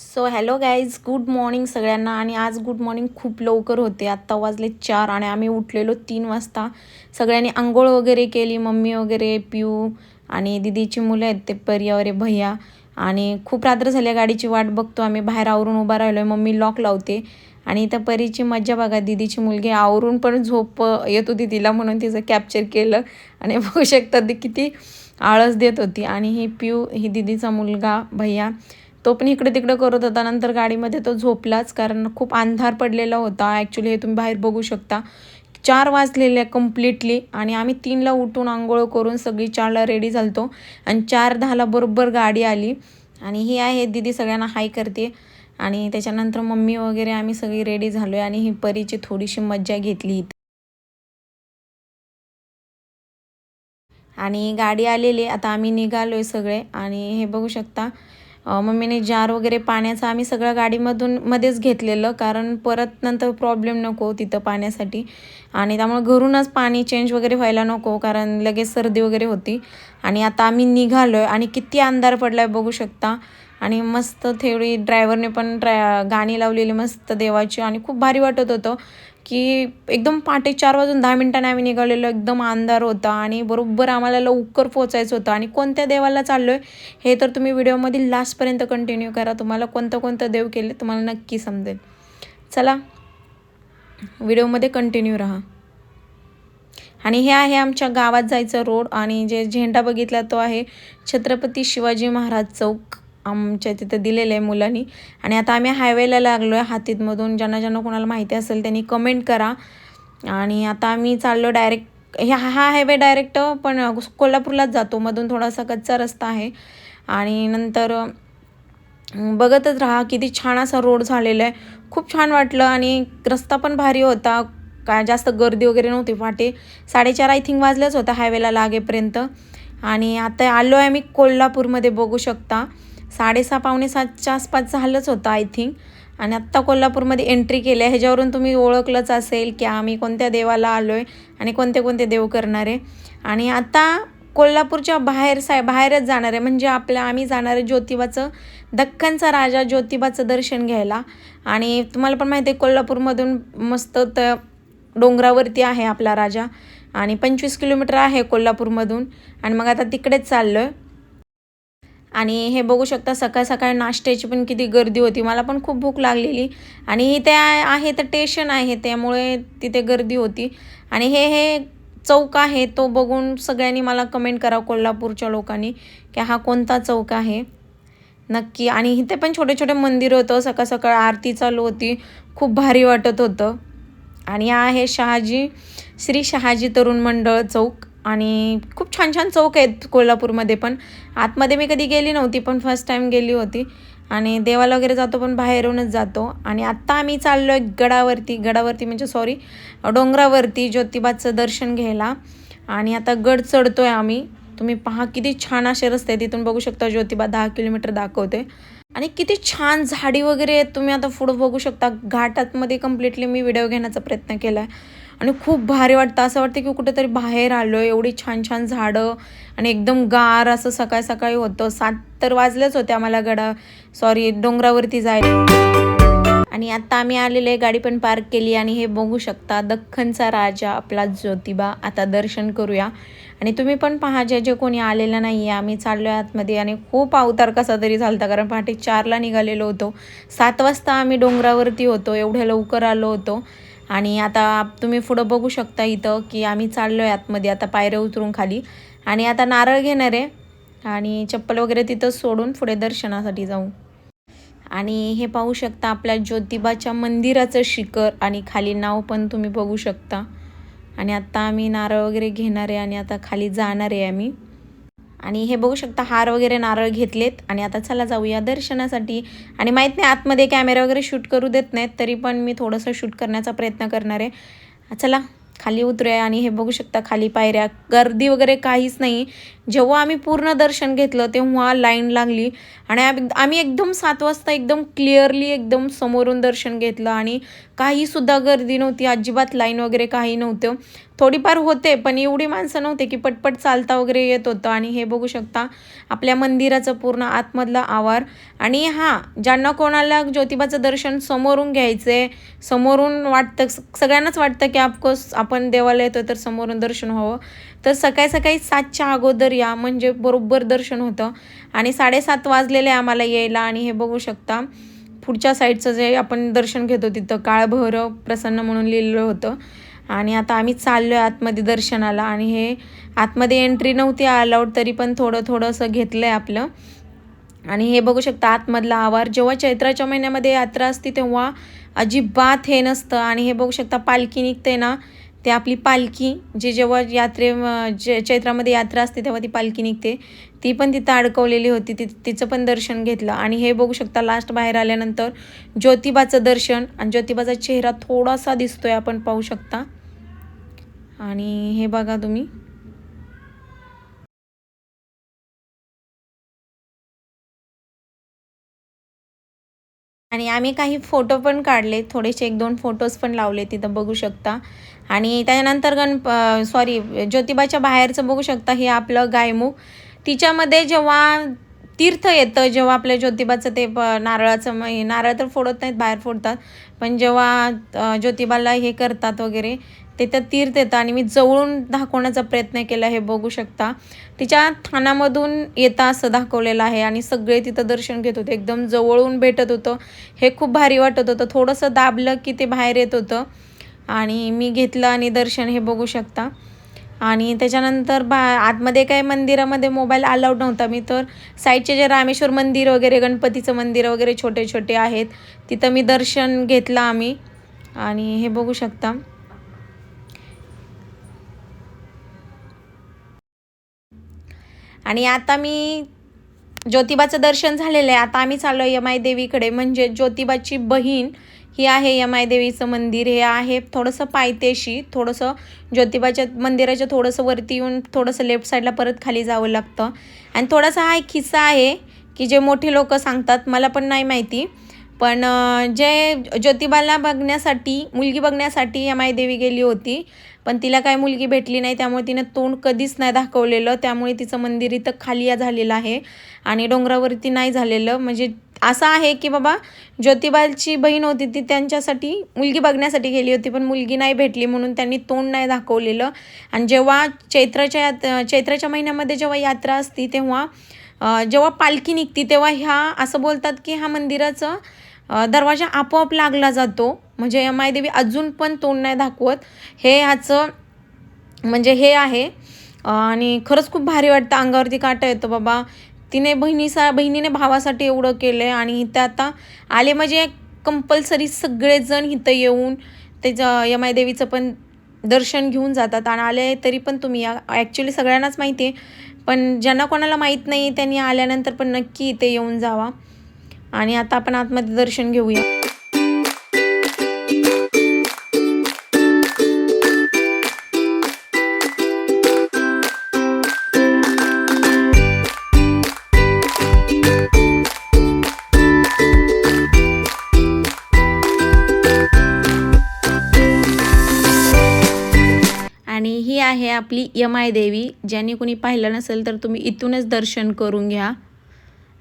So hello guys good morning सगळ्यांना. आणि आज गुड मॉर्निंग खूप लवकर होते. आत्ता वाजले चार आणि आम्ही उठलेलो तीन वाजता. सगळ्यांनी आंघोळ वगैरे केली मम्मी वगैरे पिऊ आणि दिदीची मुलं आहेत ते परी वगैरे भैया. आणि खूप रात्र झाल्या गाडीची वाट बघतो आम्ही. बाहेर आवरून उभा राहिलो आहे मम्मी लॉक लावते. आणि त्या परीची मज्जा बघा दिदीची मुलगी आवरून पण झोप येत होती तिला म्हणून तिचं कॅप्चर केलं. आणि बघू शकतात ती किती आळस देत होती. आणि ही पिऊ ही दिदीचा मुलगा भैया. तो पण इकडे तिकडे करत होता. नंतर गाडीमध्ये तो झोपलाच कारण खूप अंधार पडलेला होता. ॲक्च्युली हे तुम्ही बाहेर बघू शकता. चार वाजलेले कम्प्लिटली आणि आम्ही तीनला उठून आंघोळ करून सगळी चारला रेडी झालतो. आणि चार दहाला बरोबर गाडी आली. आणि ही आहे दिदी सगळ्यांना हाय करते. आणि त्याच्यानंतर मम्मी वगैरे आम्ही सगळी रेडी झालो आहे आणि ही परीची थोडीशी मज्जा घेतली इथे. आणि गाडी आलेली. आता आम्ही निघालो आहे सगळे. आणि हे बघू शकता मम्मीने जार वगैरे पाण्याचं आम्ही सगळं गाडीमधून मध्येच घेतलेलं कारण परत नंतर प्रॉब्लेम नको तिथं पाण्यासाठी. आणि त्यामुळे घरूनच पाणी चेंज वगैरे व्हायला नको कारण लगेच सर्दी वगैरे होती. आणि आता आम्ही निघालो आहे आणि किती अंधार पडला आहे बघू शकता. आणि मस्त थेवळी ड्रायव्हरने पण ड्राय गाणी लावलेली मस्त देवाची. आणि खूप भारी वाटत होतं. की एकदम पहाटे चार वाजून दहा मिनिटांनी आम्ही निघालेलो एकदम अंधार होता आणि बरोबर आम्हाला लवकर पोचायचं होतं. आणि कोणत्या देवाला चाललो आहे हे तर तुम्ही व्हिडिओमधील लास्टपर्यंत कंटिन्यू करा. तुम्हाला कोणतं कोणतं देव केले तुम्हाला नक्की समजेल. चला व्हिडिओमध्ये कंटिन्यू राहा. आणि हे आहे आमच्या गावात जायचं रोड आणि जे झेंडा बघितला तो आहे छत्रपती शिवाजी महाराज चौक. आमच्या तिथं दिलेलं आहे मुलांनी. आणि आता आम्ही हायवेला लागलो आहे हातीतमधून. ज्यांना ज्यांना कोणाला माहिती असेल त्यांनी कमेंट करा. आणि आता आम्ही चाललो डायरेक्ट ह्या हा हायवे डायरेक्ट पण कोल्हापूरलाच जातो. मधून थोडासा कच्चा रस्ता आहे. आणि नंतर बघतच राहा किती छान असा रोड झालेला आहे. खूप छान वाटलं आणि रस्ता पण भारी होता. काय जास्त गर्दी वगैरे नव्हती फाटे साडेचार आय थिंक वाजल्याच होता हायवेला लागेपर्यंत. आणि आता आलो आहे मी कोल्हापूरमध्ये बघू शकता. साडेसहा पावणे सातच्या आसपास झालंच होतं आय थिंक आणि आत्ता कोल्हापूरमध्ये एंट्री केली आहे. ह्याच्यावरून तुम्ही ओळखलंच असेल की आम्ही कोणत्या देवाला आलो आहे आणि कोणते कोणते देव करणार आहे. आणि आता कोल्हापूरच्या बाहेर साय बाहेरच जाणार आहे. म्हणजे आपल्या आम्ही जाणार आहे ज्योतिबाचं दख्खनचा राजा ज्योतिबाचं दर्शन घ्यायला. आणि तुम्हाला पण माहिती आहे कोल्हापूरमधून मस्त तर डोंगरावरती आहे आपला राजा. आणि पंचवीस किलोमीटर आहे कोल्हापूरमधून. आणि मग आता तिकडेच चाललो आहे आणि हे बघू शकता सकाळ सकाळ नाश्त्याची पण किती गर्दी होती. मला पण खूप भूक लागलेली. आणि इथे आहे तर स्टेशन आहे त्यामुळे तिथे गर्दी होती. आणि हे हे चौक आहे तो बघून सगळ्यांनी मला कमेंट करा कोल्हापूरच्या लोकांनी की हा कोणता चौक आहे? नक्की. आणि इथे पण छोटे छोटे मंदिर होतं. सकाळ सकाळ आरती चालू होती. खूप भारी वाटत होतं. आणि आहे शहाजी श्री शहाजी तरुण मंडळ चौक. आणि खूप छान छान चौक आहेत कोल्हापूरमध्ये पण. आतमध्ये मी कधी गेली नव्हती पण फर्स्ट टाईम गेली होती. आणि देवाला वगैरे जातो पण बाहेरूनच जातो. आणि आत्ता आम्ही चाललो आहे गडावरती गडावरती म्हणजे सॉरी डोंगरावरती ज्योतिबाचं दर्शन घ्यायला. आणि आता गड चढतो आहे आम्ही. तुम्ही पहा किती छान असे रस्ते तिथून बघू शकता ज्योतिबा दहा किलोमीटर दाखवते. आणि किती छान झाडी वगैरे आहेत. तुम्ही आता पुढं बघू शकता. घाटातमध्ये कम्प्लिटली मी व्हिडिओ घेण्याचा प्रयत्न केला आहे आणि खूप भारी वाटतं. असं वाटतं की कुठेतरी बाहेर आलो आहे एवढी छान छान झाडं आणि एकदम गार असं सकाळ सकाळी होतं. सात तर वाजलेच होते आम्हाला गडा सॉरी डोंगरावरती जायला आणि आता आम्ही आलेले गाडी पण पार्क केली आणि हे बघू शकता. दख्खनचा राजा आपला ज्योतिबा. आता दर्शन करूया. आणि तुम्ही पण पहा जे जे कोणी आलेलं नाही आहे आम्ही चाललो आहे आतमध्ये आणि खूप अवतार कसा तरी झाला कारण पहाटे चारला निघालेलो होतो. सात वाजता आम्ही डोंगरावरती होतो एवढ्या लवकर आलो होतो. आणि आता तुम्ही पुढं बघू शकता इथं की आम्ही चाललो आहे आतमध्ये आता पायऱ्या उतरून खाली. आणि आता नारळ घेणार आहे. आणि चप्पल वगैरे तिथं सोडून पुढे दर्शनासाठी जाऊ. आणि हे पाहू शकता आपल्या ज्योतिबाच्या मंदिराचं शिखर आणि खाली नाव पण तुम्ही बघू शकता. आणि आत्ता आम्ही नारळ वगैरे घेणार आहे आणि आता खाली जाणार आहे आम्ही. आणि हे बघू शकता हार वगैरे नारळ घेतलेत. आणि आता चला जाऊया दर्शनासाठी. आणि माहीत नाही आतमध्ये कॅमेरा वगैरे शूट करू देत नाहीत तरी पण मी थोडंसं शूट करण्याचा प्रयत्न करणार आहे. चला. खाली उतरूया आणि हे बघू शकता खाली पायऱ्या. गर्दी वगैरे काहीच नाही. जेव्हा आम्ही पूर्ण दर्शन घेतलं तेव्हा लाईन लागली आणि आम्ही एकदम सात वाजता एकदम क्लिअरली एकदम समोरून दर्शन घेतलं आणि काहीसुद्धा गर्दी नव्हती. अजिबात लाईन वगैरे काही नव्हतं. थोडीफार होते पण एवढी माणसं नव्हते की पटपट चालता वगैरे येत होतं. आणि हे बघू शकता आपल्या मंदिराचं पूर्ण आतमधला आवार. आणि हां ज्यांना कोणाला ज्योतिबाचं दर्शन समोरून घ्यायचं आहे समोरून वाटतं सगळ्यांनाच वाटतं की ऑफकोर्स आपण देवाला येतो तर समोरून दर्शन व्हावं. तर सकाळी सकाळी सातच्या अगोदर या म्हणजे बरोबर दर्शन होतं. आणि साडेसात वाजलेले आम्हाला यायला आणि हे बघू शकता पुढच्या साईडचं जे आपण दर्शन घेतो तिथं काळभैरव प्रसन्न म्हणून लिहिलेलं होतं. आणि आता आम्ही चाललो आहे आतमध्ये दर्शनाला आणि हे आतमध्ये एंट्री नव्हती अलाउड तरी पण थोडं थोडंसं घेतलं आहे आपलं. आणि हे बघू शकता आतमधला आवार. जेव्हा चैत्राच्या महिन्यामध्ये यात्रा असते तेव्हा अजिबात हे नसतं. आणि हे बघू शकता पालखी निघते ना ते आपली पालखी जी जेव्हा यात्रे जे चैत्रामध्ये यात्रा असते तेव्हा ती पालखी निघते. ती पण तिथं अडकवलेली होती. ति तिचं पण दर्शन घेतलं. आणि हे बघू शकता लास्ट बाहेर आल्यानंतर ज्योतिबाचं दर्शन आणि ज्योतिबाचा चेहरा थोडासा दिसतोय आपण पाहू शकता. आणि हे बघा तुम्ही. आणि आम्ही काही फोटो पण काढले. थोडेसे एक दोन फोटोज पण लावले तिथं बघू शकता. आणि त्याच्यानंतर गण सॉरी ज्योतिबाच्या बाहेरचं बघू शकता हे आपलं गायमुख तिच्यामध्ये जेव्हा तीर्थ येतं जेव्हा आपल्या ज्योतिबाचं ते नारळाचं नारळ तर फोडत नाहीत बाहेर फोडतात. पण जेव्हा ज्योतिबाला हे करतात वगैरे तिथं तीर्थ येतं आणि मी जवळून दाखवण्याचा प्रयत्न केला हे बघू शकता. तिच्या थानामधून येता असं दाखवलेलं आहे आणि सगळे तिथं दर्शन घेत होते. एकदम जवळून भेटत होतं. हे खूप भारी वाटत होतं. थोडंसं दाबलं की ते बाहेर येत होतं. आणि मी घेतलं आणि दर्शन हे बघू शकता. आणि त्याच्यानंतर बा आतमध्ये काय मंदिरामध्ये मोबाईल अलाउड नव्हता मी तर साईडचे जे रामेश्वर मंदिर वगैरे गणपतीचं मंदिर वगैरे छोटे छोटे आहेत तिथं मी दर्शन घेतलं आम्ही. आणि हे बघू शकता. आणि आता मी ज्योतिबाचं दर्शन झालेलं आहे. आता आम्ही चाललो यमाई देवीकडे म्हणजे ज्योतिबाची बहीण हे आहे यमाई देवीचं मंदिर हे आहे. थोडंसं पायथ्याशी थोडंसं ज्योतिबाच्या मंदिराच्या थोडंसं वरती येऊन थोडंसं लेफ्ट साईडला परत खाली जावं लागतं. आणि थोडासा हा एक किस्सा आहे की जे मोठे लोक सांगतात मला पण नाही माहिती. पण जे ज्योतिबाला बघण्यासाठी मुलगी बघण्यासाठी यमायदेवी गेली होती. पण तिला काय मुलगी भेटली नाही त्यामुळे तिनं तोंड कधीच नाही दाखवलेलं. त्यामुळे तिचं मंदिर इथं खाली झालेलं आहे आणि डोंगरावरती नाही झालेलं. म्हणजे असं आहे की बाबा ज्योतिबाची बहीण होती ती त्यांच्यासाठी मुलगी बघण्यासाठी गेली होती पण मुलगी नाही भेटली म्हणून त्यांनी तोंड नाही दाखवलेलं. आणि जेव्हा चैत्राच्या यात चैत्राच्या महिन्यामध्ये जेव्हा यात्रा असती तेव्हा जेव्हा पालखी निघती तेव्हा ह्या असं बोलतात की ह्या मंदिराचं दरवाजा आपोआप लागला जातो. म्हणजे यमायदेवी अजून पण तोंड नाही दाखवत. हे ह्याचं म्हणजे हे आहे. आणि खरंच खूप भारी वाटतं. अंगावरती काटा येतो बाबा. तिने बहिणीसा बहिणीने भावासाठी एवढं केलं आहे आणि इथं आता आले म्हणजे कंपल्सरी सगळेजण इथं येऊन त्याचं यमायदेवीचं पण दर्शन घेऊन जातात. आणि आले तरी पण तुम्ही. या ॲक्च्युली सगळ्यांनाच माहिती आहे. पण ज्यांना कोणाला माहीत नाही त्यांनी आल्यानंतर पण नक्की इथे येऊन जावा. आणि आता आपण आतमध्ये दर्शन घेऊया. आहे आपली आय देवी ज्यांनी कोणी पाहिलं नसेल तर तुम्ही इथूनच दर्शन करून घ्या.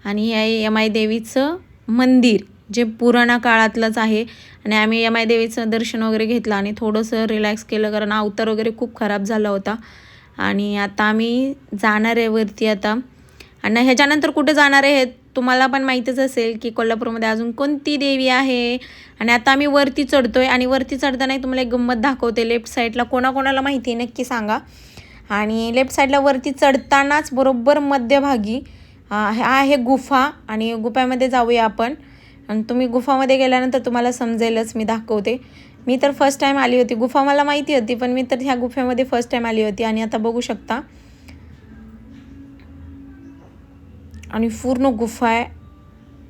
आणि हे आहे आय देवीचं मंदिर जे पुराणा काळातलंच आहे. आणि आम्ही यमाई देवीचं दर्शन वगैरे घेतलं आणि थोडंसं रिलॅक्स केलं कारण अवतार वगैरे खूप खराब झाला होता. आणि आता आम्ही जाणार आहे वरती आता. आणि ह्याच्यानंतर कुठे जाणार आहे हे तुम्हाला पण माहीतच असेल की कोल्हापूरमध्ये अजून कोणती देवी आहे? आणि आता आम्ही वरती चढतो आहे आणि वरती चढताना तुम्हाला एक गंमत दाखवते. लेफ्ट साईडला कोणाकोणाला माहिती आहे नक्की सांगा. आणि लेफ्ट साईडला वरती चढतानाच बरोबर मध्यभागी आहे गुफा आणि गुफामध्ये जाऊया आपण. आणि तुम्ही गुफामध्ये गेल्यानंतर तुम्हाला समजेलच मी दाखवते. मी तर फर्स्ट टाईम आली होती. गुफा मला माहिती होती पण मी तर ह्या गुफेमध्ये फर्स्ट टाईम आली होती आणि आता बघू शकता. आणि पूर्ण गुफा आहे.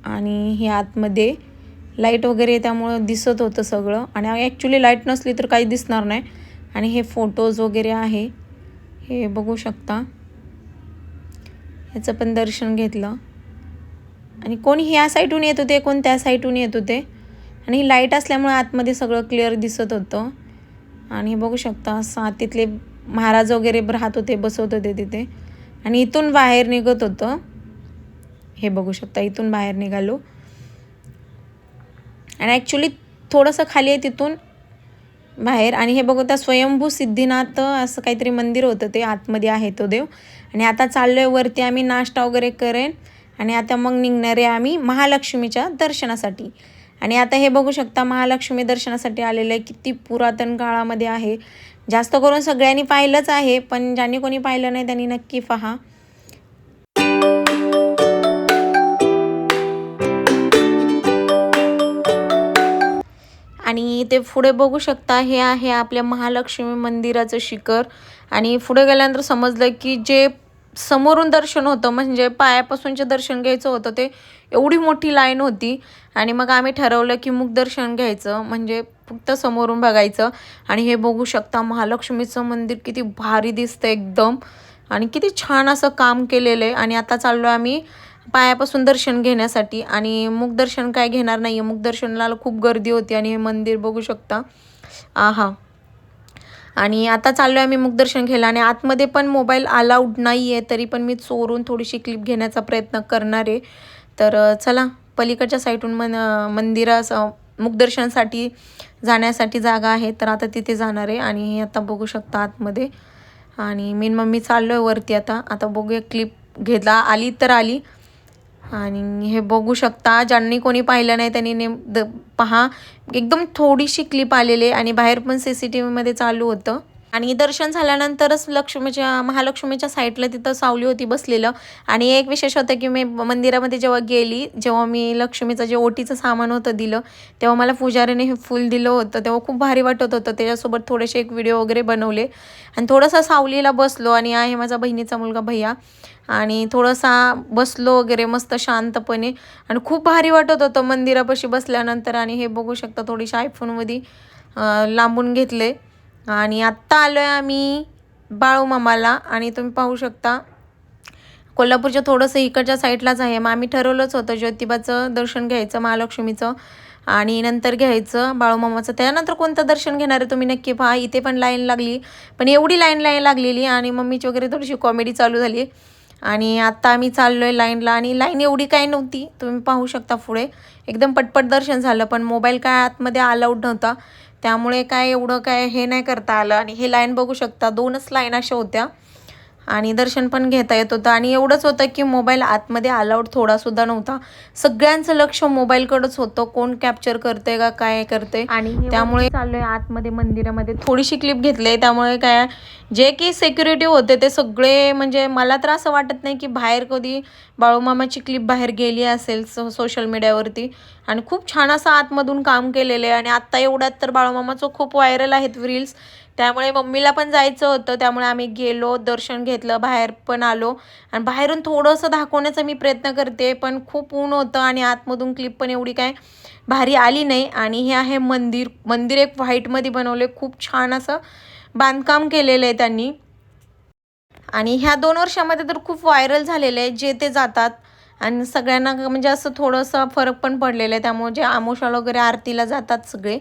आणि हे आतमध्ये लाइट वगैरे त्यामुळं दिसत होतं सगळं. आणि ॲक्च्युली लाइट नसली तर काही दिसणार नाही. आणि हे फोटोज वगैरे आहे. हे बघू शकता. ह्याचं पण दर्शन घेतलं. आणि कोण ह्या साईटहून येत होते कोण त्या साईटून येत होते. आणि लाइट असल्यामुळे आतमध्ये सगळं क्लिअर दिसत होतं. आणि हे बघू शकता सा तिथले महाराज वगैरे राहत होते बसवत होते तिथे. आणि इथून बाहेर निघत होतं. हे बघू शकता इथून बाहेर निघालो. आणि ॲक्च्युली थोडंसं खाली आहे तिथून बाहेर. आणि हे बघू स्वयंभू सिद्धिनाथ असं काहीतरी मंदिर होतं ते आतमध्ये आहे तो देव. आणि आता चाललो आहे वरती आम्ही नाश्ता वगैरे करेन. आणि आता मग निघणारे आम्ही महालक्ष्मीच्या दर्शनासाठी. आणि आता हे बघू शकता महालक्ष्मी दर्शनासाठी आलेलं आहे. किती पुरातन काळामध्ये आहे. जास्त करून सगळ्यांनी पाहिलंच आहे पण ज्यांनी कोणी पाहिलं नाही त्यांनी नक्की पहा. आणि ते पुढे बघू शकता हे आहे आपल्या महालक्ष्मी मंदिराचं शिखर. आणि पुढे गेल्यानंतर समजलं की जे समोरून दर्शन होतं म्हणजे पायापासूनचे दर्शन घ्यायचं होतं ते एवढी मोठी लाईन होती. आणि मग आम्ही ठरवलं की मुख दर्शन घ्यायचं म्हणजे फक्त समोरून बघायचं. आणि हे बघू शकता महालक्ष्मीचं मंदिर किती भारी दिसतं एकदम. आणि किती छान असं काम केलेलं आहे. आणि आता चाललो आम्ही पायापासून दर्शन घेण्यासाठी. आणि मुखदर्शन काय घेणार नाही आहे मुखदर्शनाला खूप गर्दी होती आणि हे मंदिर बघू शकता. आहा. आणि आता चाललो आहे आम्ही मुखदर्शन घ्यायला. आणि आतमध्ये पण मोबाईल अलाउड नाही आहे तरी पण मी चोरून थोडीशी क्लिप घेण्याचा प्रयत्न करणार आहे. तर चला. पलीकडच्या साईडून मन मंदिरास मुखदर्शनसाठी जाण्यासाठी जागा आहे. तर आता तिथे जाणार आहे. आणि हे आता बघू शकता आतमध्ये. आणि मी मम्मी चाललो आहे वरती आता. आता बघूया क्लिप घेतला आली तर आली. आणि हे बघू शकता ज्यांनी कोणी पाहिलं नाही त्यांनी नेम द पहा. एकदम थोडीशी क्लिप आलेली आणि बाहेर पण सी सी टी व्हीमध्ये चालू होतं. आणि दर्शन झाल्यानंतरच लक्ष्मीच्या महालक्ष्मीच्या साईडला तिथं सावली होती बसलेलं. आणि एक विशेष होतं की मी मंदिरामध्ये जेव्हा गेली जेव्हा मी लक्ष्मीचं जे ओटीचं सामान होतं दिलं तेव्हा मला पुजारीने हे फूल दिलं होतं. तेव्हा खूप भारी वाटत होतं. त्याच्यासोबत थोडेसे एक व्हिडिओ वगैरे बनवले. आणि थोडंसं सावलीला बसलो आणि आहे माझा बहिणीचा मुलगा भैया. आणि थोडंसा बसलो वगैरे मस्त शांतपणे. आणि खूप भारी वाटत होतं मंदिरापाशी बसल्यानंतर. आणि हे बघू शकता थोडीशी आयफोनमध्ये लांबून घेतले. आणि आत्ता आलो आहे आम्ही बाळूमामाला आणि तुम्ही पाहू शकता कोल्हापूरच्या थोडंसं इकडच्या साईडलाच आहे. मग आम्ही ठरवलंच होतं ज्योतिबाचं दर्शन घ्यायचं महालक्ष्मीचं आणि नंतर घ्यायचं बाळूमामाचं त्यानंतर कोणतं दर्शन घेणार आहे तुम्ही नक्की पहा. इथे पण लाईन लागली पण एवढी लाईन लाईन लागलेली. आणि मम्मीची वगैरे थोडीशी कॉमेडी चालू झाली. आणि आत्ता आम्ही चाललो आहे लाईनला. आणि लाईन एवढी काय नव्हती तुम्ही पाहू शकता पुढे. एकदम पटपट दर्शन झालं पण मोबाईल काय आतमध्ये अलाउड नव्हता. त्यामुळे काय एवढं काय हे नाही करता आलं. आणि हे लाईन बघू शकता दोनच लाईन अशा होत्या. आणि दर्शन पण घेता येत होतं. आणि एवढंच होतं की मोबाईल आतमध्ये अलाउड थोडासुद्धा नव्हता. सगळ्यांचं लक्ष मोबाईलकडेच होतं. कोण कॅप्चर करते का काय करते आणि त्यामुळे चाललोय आतमध्ये मंदिरामध्ये. थोडीशी क्लिप घेतली त्यामुळे काय जे की सेक्युरिटी होते ते सगळे म्हणजे मला तर असं वाटत नाही की बाहेर कधी बाळूमामाची क्लिप बाहेर गेली असेल सोशल मीडियावरती आणि खूप छान असं आतमधून काम केलेलं आहे. आणि आत्ता एवढ्यात तर बाळूमामाचं खूप व्हायरल आहेत रील्स त्यामुळे मम्मीला पण जायचं होतं. त्यामुळे आम्ही गेलो दर्शन घेतलं बाहेर पण आलो. आणि बाहेरून थोडंसं दाखवण्याचा मी प्रयत्न करते पण खूप ऊन होतं आणि आतमधून क्लिप पण एवढी काय भारी आली नाही. आणि हे आहे मंदिर मंदिर एक व्हाईटमध्ये बनवले खूप छान असं बांधकाम केलेलं आहे त्यांनी. आणि ह्या दोन वर्षामध्ये तर खूप व्हायरल झालेलं आहे जे ते जातात. आणि सगळ्यांना म्हणजे असं थोडंसं फरक पण पडलेलं आहे. त्यामुळे जे आमोशाला वगैरे आरतीला जातात सगळे.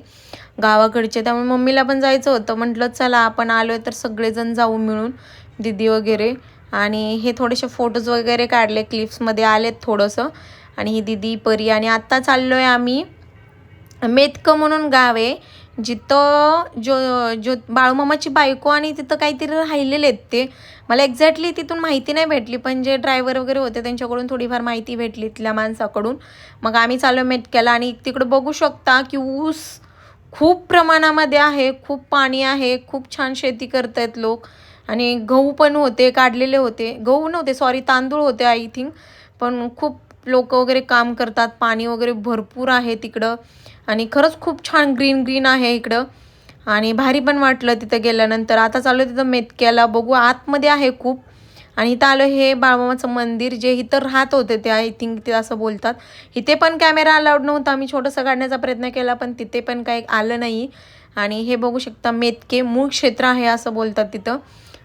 गावाकडचे. त्यामुळे मम्मीला पण जायचं होतं. म्हटलं चला आपण आलो आहे तर सगळेजण जाऊ मिळून दिदी वगैरे. आणि हे थोडेसे फोटोज वगैरे काढले क्लिप्समध्ये आलेत थोडंसं. आणि ही दिदी परी आणि आत्ता चाललो आहे आम्ही मेतकं म्हणून गाव आहे. जिथं जो जो बाळूमामाची बायको आणि तिथं काहीतरी राहिलेले आहेत ते. मला एक्झॅक्टली तिथून माहिती नाही भेटली पण जे ड्रायव्हर वगैरे होते त्यांच्याकडून थोडीफार माहिती भेटली तिथल्या माणसाकडून. मग आम्ही चाललो मेटक्याला आणि तिकडं बघू शकता की ऊस खूप प्रमाणामध्ये आहे खूप पाणी आहे खूप छान शेती करतायत लोक. आणि गहू पण होते काढलेले होते. गहू नव्हते सॉरी तांदूळ होते आय थिंक पण खूप लोक वगैरे काम करतात पाणी वगैरे भरपूर आहे तिकडं. आणि खरंच खूप छान ग्रीन ग्रीन आहे इकडं. आणि भारी पण वाटलं तिथं गेल्यानंतर. आता चालू तिथं मेतक्याला. बघू आतमध्ये आहे खूप. आणि इथं आलं हे बाळमामाचं मंदिर जे इथं राहत होते ते आय थिंक ते असं बोलतात. इथे पण कॅमेरा अलाउड नव्हता. आम्ही छोटंसं काढण्याचा प्रयत्न केला पण तिथे पण काही आलं नाही. आणि हे बघू शकता मेतके मूळ क्षेत्र आहे असं बोलतात तिथं.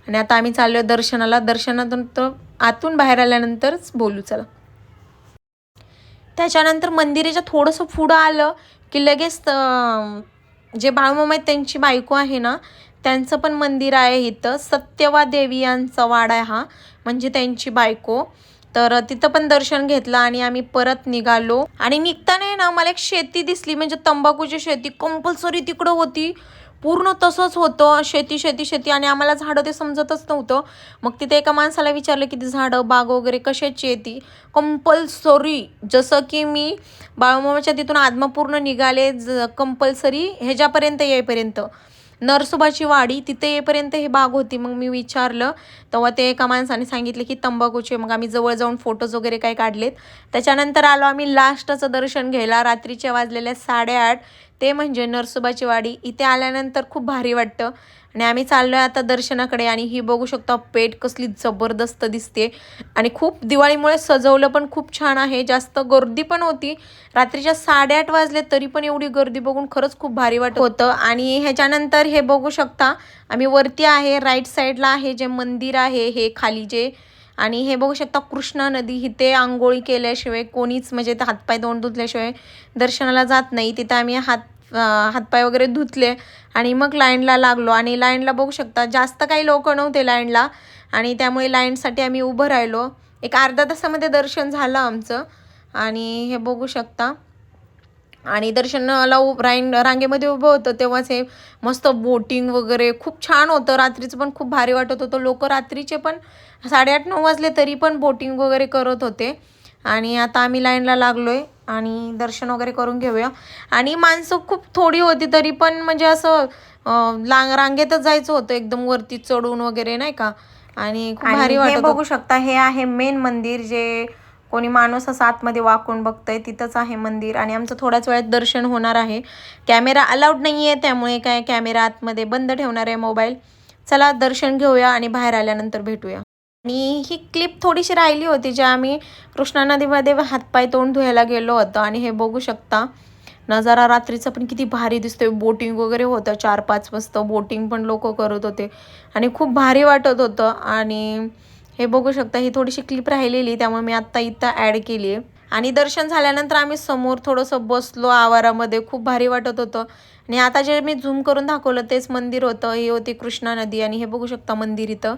आणि आता आम्ही चाललो दर्शनाला. दर्शनातून तर आतून बाहेर आल्यानंतरच बोलू चला. त्याच्यानंतर मंदिराच्या थोडंसं पुढं आलं की लगेच जे बाळमामा आहेत त्यांची बायको आहे ना त्यांचं पण मंदिर आहे इथं. सत्यवा देवी यांचा वाडा आहे हा. म्हणजे त्यांची बायको. तर तिथं पण दर्शन घेतलं आणि आम्ही परत निघालो. आणि निघताना ना मला एक शेती दिसली. म्हणजे तंबाखूची शेती. कंपल्सरी तिकडं होती. पूर्ण तसंच होतं. शेती शेती शेती. आणि आम्हाला झाडं ते समजतच नव्हतं. मग तिथे एका माणसाला विचारलं की ती झाडं बाग वगैरे कशाची आहे ती? कंपल्सरी जसं की मी बाळूमामाच्या तिथून आत्मपूर्ण निघाले. ज कंपल्सरी ह्याच्यापर्यंत येईपर्यंत नरसोबाची वाडी तिथे येईपर्यंत हे बाग होती. मग मी विचारलं तेव्हा ते एका माणसाने सांगितले की तंबाखूचे मग आम्ही जवळ जाऊन फोटोज वगैरे काही काढलेत. त्याच्यानंतर आलो आम्ही लास्टचं दर्शन घ्यायला रात्रीच्या वाजलेल्या साडेआठ. ते म्हणजे नरसोबाची वाडी. इथे आल्यानंतर खूप भारी वाटतं. आणि आम्ही चाललो आहे आता दर्शनाकडे आणि ही बघू शकता पेट कसली जबरदस्त दिसते. आणि खूप दिवाळीमुळे सजवलं पण खूप छान आहे. जास्त गर्दी पण होती. रात्रीच्या साडेआठ वाजले तरी पण एवढी गर्दी बघून खरंच खूप भारी वाटत होतं. आणि ह्याच्यानंतर हे बघू शकता आम्ही वरती आहे राईट साईडला आहे जे मंदिर आहे हे खाली जे. आणि हे बघू शकता कृष्णा नदी इथे आंघोळी केल्याशिवाय कोणीच म्हणजे हातपाय दोन धुतल्याशिवाय दर्शनाला जात नाही. तिथं आम्ही हात हातपाय वगैरे धुतले आणि मग लाईनला लागलो. आणि लाईनला बघू शकता जास्त काही लोक नव्हते लाईनला आणि त्यामुळे लाईनसाठी आम्ही उभं राहिलो. एक अर्धा तासामध्ये दर्शन झालं आमचं. आणि हे बघू शकता. आणि दर्शनाला उ राईन रांगेमध्ये उभं होतं तेव्हाच हे मस्त बोटिंग वगैरे खूप छान होतं. रात्रीचं पण खूप भारी वाटत होतं. लोक रात्रीचे पण साडेआठ नऊ वाजले तरी पण बोटिंग वगैरे करत होते. आणि आता आम्ही लाईनला लागलो आहे आणि दर्शन वगैरे करून घेऊया. आणि माणसं खूप थोडी होती तरी पण म्हणजे असं लांग रांगेतच जायचं होतं. एकदम वरती चढून वगैरे नाही का? आणि खूप भारी वाटत बघू शकता हे आहे मेन मंदिर जे कोणी माणूस असं आतमध्ये वाकून बघतंय तिथंच आहे मंदिर. आणि आमचं थोड्याच वेळात दर्शन होणार आहे. कॅमेरा अलाउड नाही आहे त्यामुळे काय कॅमेरा आतमध्ये बंद ठेवणार आहे मोबाईल. चला दर्शन घेऊया आणि बाहेर आल्यानंतर भेटूया. आणि ही क्लिप थोडीशी राहिली होती जे आम्ही कृष्णा नदीमध्ये हातपाय तोंड धुवायला गेलो होतो. आणि हे बघू शकता नजारा रात्रीचा पण किती भारी दिसतोय. बोटिंग वगैरे होतं चार पाच वाजता बोटिंग पण लोक करत होते. आणि खूप भारी वाटत होतं. आणि हे बघू शकता ही थोडीशी क्लिप राहिलेली त्यामुळे मी आत्ता इथं ॲड केली आहे. आणि दर्शन झाल्यानंतर आम्ही समोर थोडंसं बसलो आवारामध्ये. खूप भारी वाटत होतं. आणि आता जे मी झूम करून दाखवलं तेच मंदिर होतं. ही होती कृष्णा नदी. आणि हे बघू शकता मंदिर इथं.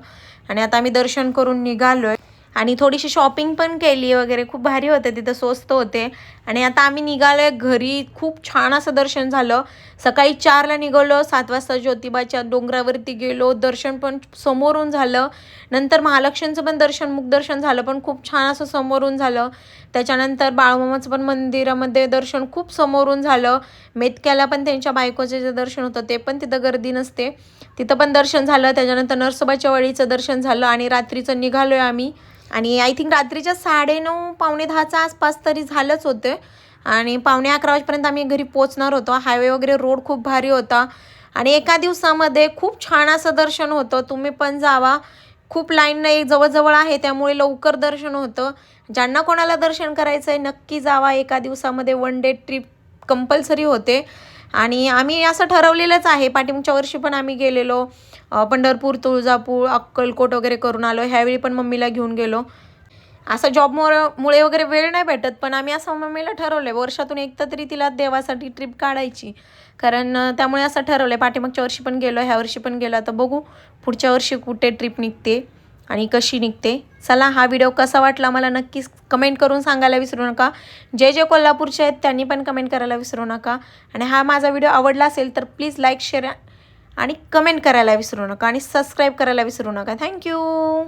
आणि आता आम्ही दर्शन करून निघालो आहे आणि थोडीशी शॉपिंग पण केली वगैरे. खूप भारी होते. तिथं स्वस्त होते. आणि आता आम्ही निघालो आहे घरी. खूप छान असं दर्शन झालं. सकाळी चारला निघालो सात वाजता ज्योतिबाच्या डोंगरावरती गेलो. दर्शन पण समोरून झालं. नंतर महालक्ष्मीचं पण दर्शन मुखदर्शन झालं पण खूप छान असं समोरून झालं. त्याच्यानंतर बाळमामाचं पण मंदिरामध्ये दर्शन खूप समोरून झालं. मेतक्याला पण त्यांच्या बायकोचे जे दर्शन होतं ते पण तिथं गर्दी नसते. तिथं पण दर्शन झालं. त्याच्यानंतर नरसोबाच्या वळीचं दर्शन झालं आणि रात्रीचं निघालो आहे आम्ही. आणि आय थिंक रात्रीच्या साडेनऊ पावणे दहाचा आसपास तरी झालंच होतं. आणि पावणे अकरा वाजेपर्यंत आम्ही घरी पोचणार होतो. हायवे वगैरे रोड खूप भारी होता. आणि एका दिवसामध्ये खूप छान असं दर्शन होतं. तुम्ही पण जावा. खूप लाईन नाही जवळजवळ आहे त्यामुळे लवकर दर्शन होतं. ज्यांना कोणाला दर्शन करायचं आहे नक्की जावा. एका दिवसामध्ये वन डे ट्रिप कंपल्सरी होते. आणि आम्ही असं ठरवलेलंच आहे. पाठीमागच्या वर्षी पण आम्ही गेलेलो. पंढरपूर तुळजापूर अक्कलकोट वगैरे करून आलो. ह्यावेळी पण मम्मीला घेऊन गेलो. असं जॉबमुळे मुळे वगैरे वेळ नाही भेटत पण आम्ही असं मम्मीला ठरवलं आहे वर्षातून एकदा तरी तिला देवासाठी ट्रिप काढायची. कारण त्यामुळे असं ठरवलं आहे पाठीमागच्या वर्षी पण गेलो ह्या वर्षी पण गेलो. आता बघू पुढच्या वर्षी कुठे ट्रिप निघते. आणि कशी निघते? चला हा व्हिडिओ कसा वाटला मला नक्कीच कमेंट करून सांगायला विसरू नका. जे जे कोल्हापूरचे आहेत त्यांनी पण कमेंट करायला विसरू नका. आणि हा माझा व्हिडिओ आवडला असेल तर प्लीज लाईक शेअर आणि कमेंट करायला विसरू नका. आणि सबस्क्राईब करायला विसरू नका. थँक्यू